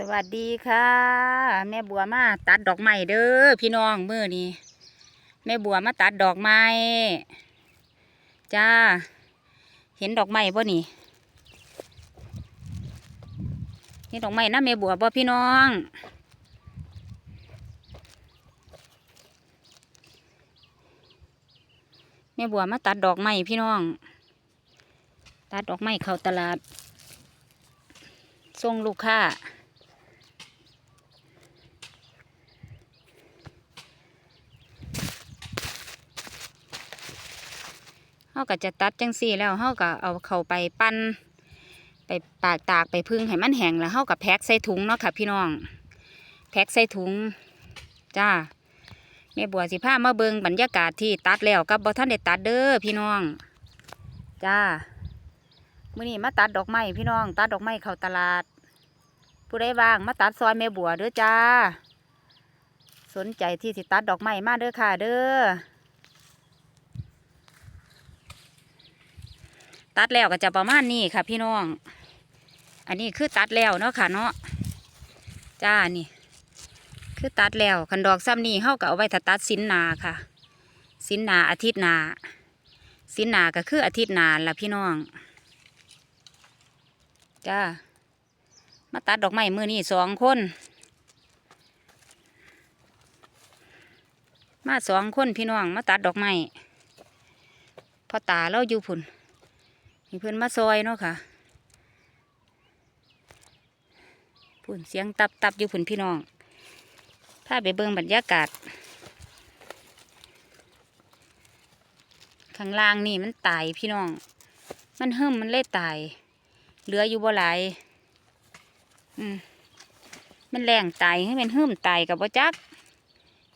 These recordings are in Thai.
สวัสดีค่ะ แม่บัวมาตัดดอกไม้เด้อพี่น้องมือนี้แม่บัวมาตัดดอกไม้จ้า เห็นดอกไม้บ่นี่เห็นดอกไม้นะแม่บัวบ่พี่น้องแม่บัวมาตัดดอกไม้พี่น้อง ตัดดอกไม้เข้าตลาดส่งลูกค้า เขาก็จะตัดจังสี่แล้วเขาก็เอาเข้าไปปั้นไปปากตากไปพึ่งให้มันแห้งแล้วเขาก็แพ็คใส่ถุงเนาะค่ะพี่น้อง แพ็คใส่ถุงจ้าแม่บัวสิผ้ามาเบิงบรรยากาศที่ตัดแล้วกับบ่ท่านได้ตัดเด้อพี่น้อง จ้ามื่อนี้มาตัดดอกไม้พี่น้อง ตัดดอกไม้เข้าตลาด ผู้ใดว่างมาตัดซอยแม่บัวเด้อจ้า สนใจที่สิตัดดอกไม้มาเด้อค่ะเด้อ ตัดแล้วก็จะประมาณนี้ค่ะ พี่น้อง อันนี้คือตัดแล้วเนาะค่ะเนาะจ้านี่ คือตัดแล้วคันดอกซ้ำนี่เฮาก็เอาไว้ถ้าตัดสินนาค่ะ สินนาอาทิตย์นา สินนาก็คืออาทิตย์หนาละพี่น้อง จ้า มาตัดดอกไม้มือนี่สองคน มาสองคนพี่น้อง มาตัดดอกไม้พ่อตาเราอยู่พุ่น ให้เพื่อนมาซอยเนาะค่ะพุ่นเสียงตับตับอยู่พุ่นพี่น้องพาไปเบิ่งบรรยากาศ ข้างล่างนี่มันตายพี่น้อง มันเฮิ่มมันเล่ตาย เหลืออยู่บ่หลายอืมมันแรงตายให้มันเฮิ่มตายกับบ่จัก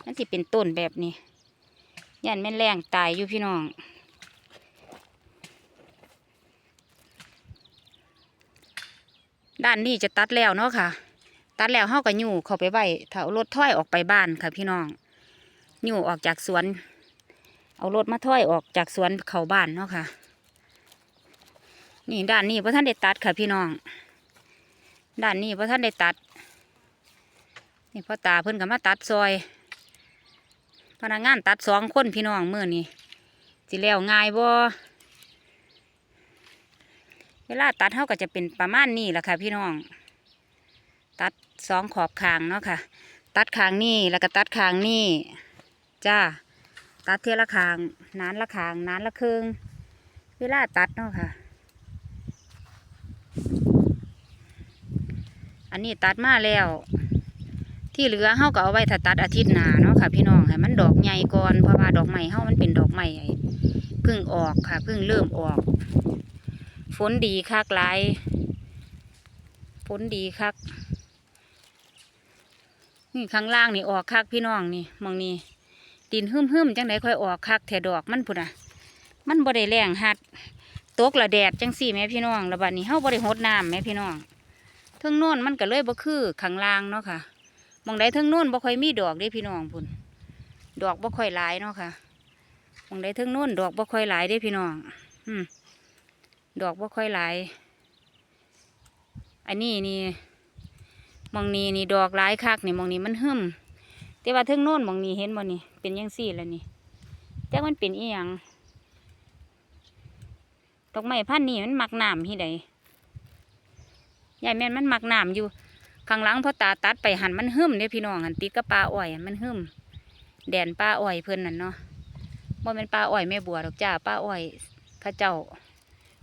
มันสิเป็นต้นแบบนี้ยันแม่นแรงตายอยู่พี่น้อง ด้านนี้จะตัดแล้วเนาะค่ะ ตัดแล้วเฮาก็ยู่เข้าไปไว้ถ้าเอารถถ้อยออกไปบ้านค่ะ พี่น้องยู่ออกจากสวน เอารถมาถ้อยออกจากสวนเข้าบ้านเนาะค่ะ นี่ด้านนี้พระท่านได้ตัดค่ะพี่น้อง ด้านนี้พระท่านได้ตัด นี่พ่อตาเพิ่นก็มาตัดซอย พนักงานตัดสองคนพี่น้องเมื่อนี้สิแล้วง่ายบ่ เวลาตัดเท่าก็จะเป็นประมาณนี้แหละค่ะ พี่น้อง ตัดสองขอบคางเนาะค่ะ ตัดคางนี่แล้วก็ตัดคางนี่จ้าตัดเทละคางนานละคางนานละครึ่งเวลาตัดเนาะค่ะ อันนี้ตัดมาแล้ว ที่เหลือเฮาก็เอาไว้ถ้าตัดอาทิตย์หน้าเนาะค่ะ พี่น้องให้มันดอกใหญ่ก่อนเพราะว่าดอกใหม่เฮามันเป็นดอกใหม่เพิ่งออกค่ะเพิ่งเริ่มออก ฝนดีคักหลายฝนดีคักนี่ข้างล่างนี่ออกคักพี่น้องนี่มองนี่ดินหึ่มหึมจังไดค่อยออกคักแถดอกมันพุ่นอะ มันบ่ได้แรงหัดตกละแดดจังสี่แม่พี่น้องแล้วบัดนี้เฮาบ่ได้หดน้ำแม่พี่น้องเทิงโน่นมันก็เลยบ่คือข้างล่างเนาะค่ะมองใดเทิงโน่นบ่ค่อยมีดอกเด้พี่น้องพุ่นดอกบ่ค่อยหลายเนาะค่ะมองใดเทิงโน่นดอกบ่ค่อยหลายเด้พี่น้อง อืม ดอกบ่ค่อยหลาย อันนี้นี่มองนี้นี่ดอกหลายคักนี่มองนี้มันหึมแต่ว่าเทิงโน่นมองนี้เห็นบ่นี่ เป็นยังสี่แล้วนี่แต่มันเป็นอีหยังดอกไม้พันนี้มันมักน้ำที่ใดยายแม่นมันมักน้ำอยู่ข้างหลังพอตาตัดไปหันมันหึมเด้พี่น้องหันติดกับปลาอ้อยมันหึมแดนปลาอ้อยเพิ่นนั่นเนาะบ่เป็นปลาอ้อยแม่บัวดอกจ้าปลาอ้อยข้าเจ้า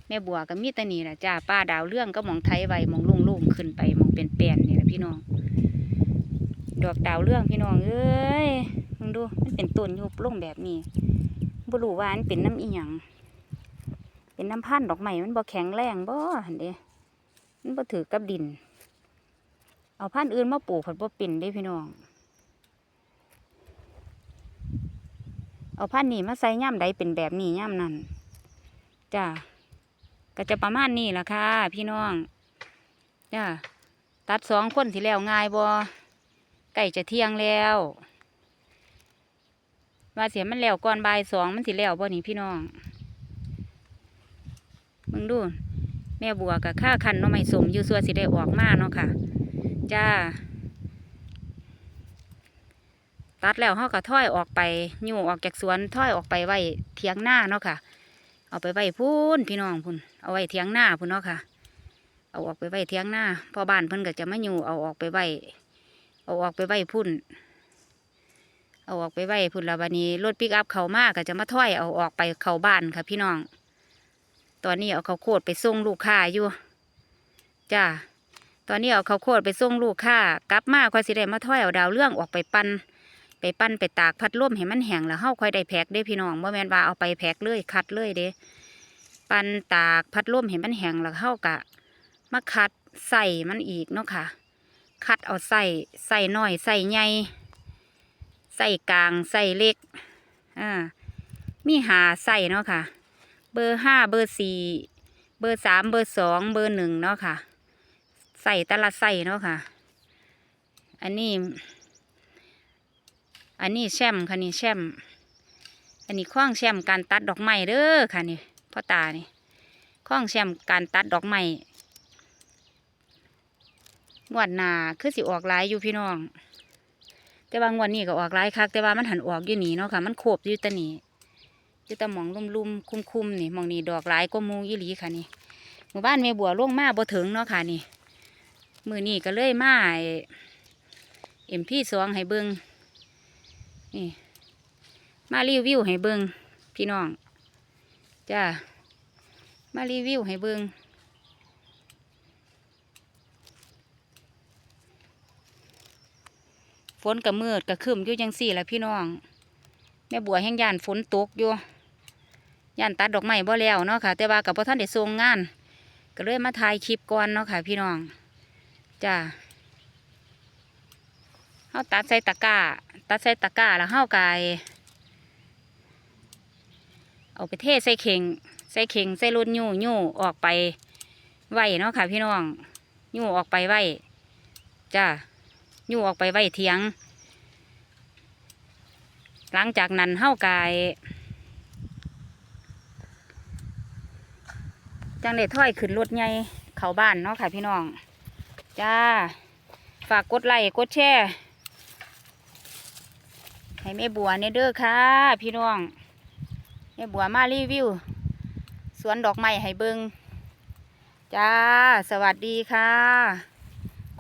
แม่บัวก็มีแต่นี่แหละจ้าป้าดาวเรื่องก็มองไทยไวมองลุ่งลุ่งขึ้นไปมองเป็นแปลนนี่แหละพี่น้อง ดอกดาวเรื่องพี่น้องเอ้ยมึงดูมันเป็นต้นอยุบลงแบบนี้บ่รู้ว่ามันเป็นน้ำอีหยังเป็นน้ำพันดอกไม้มันบ่แข็งแรงบ่หันเด้มันบ่ถือกับดิน เอาพันธุ์อื่นมาปลูกผัดบ่เป็นเด้พี่น้อง เอาพันธุ์นี้มาใส่ย่ำใดเป็นแบบนี้ย่ำนั้นจ้า ก็จะประมาณนี้แหละค่ะ พี่น้องจ้าตัดสองคนสิแล้วง่ายบ่ใกล้จะเที่ยงแล้วว่าเสียมันแล้วก่อนบ่ายสองมันสิแล้วบ่นี่พี่น้องมึงดู แม่บัวกับข้าคันเนาะไม่สมอยู่ส่วนสิได้ออกมาเนาะค่ะ จ้า ตัดแล้วเขาก็ถ้อยออกไปยู่ออกจากสวนถ้อยออกไปไว้เทียงหน้าเนาะค่ะ เอาไปไว้พูนพี่น้องพุ่นเอาไว้เทียงหน้าพุ่นเนาะค่ะ เอาออกไปไว้เทียงหน้าพอบ้านเพิ่นก็จะมาอยู่เอาออกไปไว้เอาออกไปไว้พุ่นเอาออกไปไว้พุ่นล้ววันนี้รถปิกอัพเขามากก็จะมาถ้อยเอาออกไปเขาบ้านค่ะ พี่น้อง ตอนนี้เอาเขาโคดไปส่งลูกค้าอยู่จ้าตอนนี้เอาเขาโคดไปส่งลูกค้ากลับมาค่อยสิได้มาถ้อยเอาดาวเรื่องออกไปปั่น ไปปั่นไปตากพัดลมให้มันแห้งแล้วเฮาค่อยได้แพ็กเด้พี่น้องบ่แม่นว่าเอาไปแพ็กเลยคัดเลยเด้ปั่นตากพัดลมให้มันแห้งแล้วเฮากะมาคัดใส่มันอีกเนาะค่ะ คัดเอาใส่ใส่น้อยใส่ใหญ่ใส่กลางใส่เล็กอ่ามีหาใส่เนาะค่ะ เบอร์ห้าเบอร์สี่เบอร์สามเบอร์สองเบอร์หนึ่งเนาะค่ะ ใส่แต่ละใส่เนาะค่ะ อันนี้ อันนี้แช่มค่ะนี่แช่ม อันนี้ข้องแช่มการตัดดอกไม้เด้อค่ะนี่พ่อตานี่ข้องแช่มการตัดดอกไม้งวดหนาคือสิออกหลายอยู่พี่น้อง แต่ว่างวดนี้ก็ออกหลายคักแต่ว่ามันหันออกอยู่นี่เนาะค่ะ มันโขบอยู่ตะนี่อยู่ต่หมองลุ่มๆคุ้มๆนี่หมองนี่ดอกหลายก็มูยี่หลีค่ะนี่หมู่บ้านแม่บัวล่วงมาบ่ถึงเนาะค่ะนี่มือนี่ก็เลยมาเอ็มพี่สองให้เบิ้ง นี่มารีวิวให้เบิงพี่น้องจ้ามารีวิวให้เบิงฝนกับมืดกับคืมอยู่จังสี่แหละพี่น้อง แม่บัวแห่งยานฝนตกอยู่ยานตัดดอกไม้บ่แล้วเนาะค่ะ แต่ว่ากับพ่ท่านได้ทรงงาน ก็เลยมาถ่ายคลิปก่อนเนาะค่ะ พี่น้องจ้า เฮาตัดใส่ตะกร้า ตัดใส่ตะกร้าแล้วเฮากายเอาไปเทใส่เข่งใส่เข่งใส่รถยู่ยู่ออกไปไหวเนาะค่ะ พี่น้องยู่ออกไปไหวจ้ายู่ออกไปไหวเทียง หลังจากนั้นเฮ้ากายจังเด็ถ้อยขึ้นรถใหญ่เข้าบ้านเนาะค่ะ พี่น้อง จ้า ฝากกดไลค์กดแชร์ ให้แม่บัวเนเด้อค่ะ พี่น้องแม่บัวมารีวิว สวนดอกไม้ให้เบิงจ้า สวัสดีค่ะ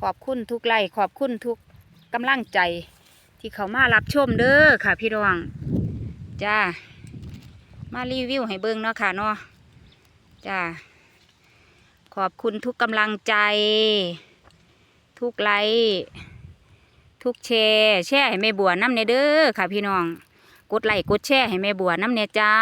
ขอบคุณทุกไลค์ขอบคุณทุกกำลังใจที่เขามารับชมเด้อค่ะ พี่น้องจ้ามารีวิวให้เบิ่งเนาะค่ะเนาะจ้าขอบคุณทุกกำลังใจ ทุกไลค์ ทุกแชร์แชร์ให้แม่บัวน้ำเนเด้อค่ะพี่น้อง กดไลค์กดแชร์ให้แม่บัวน้ำเนจ้า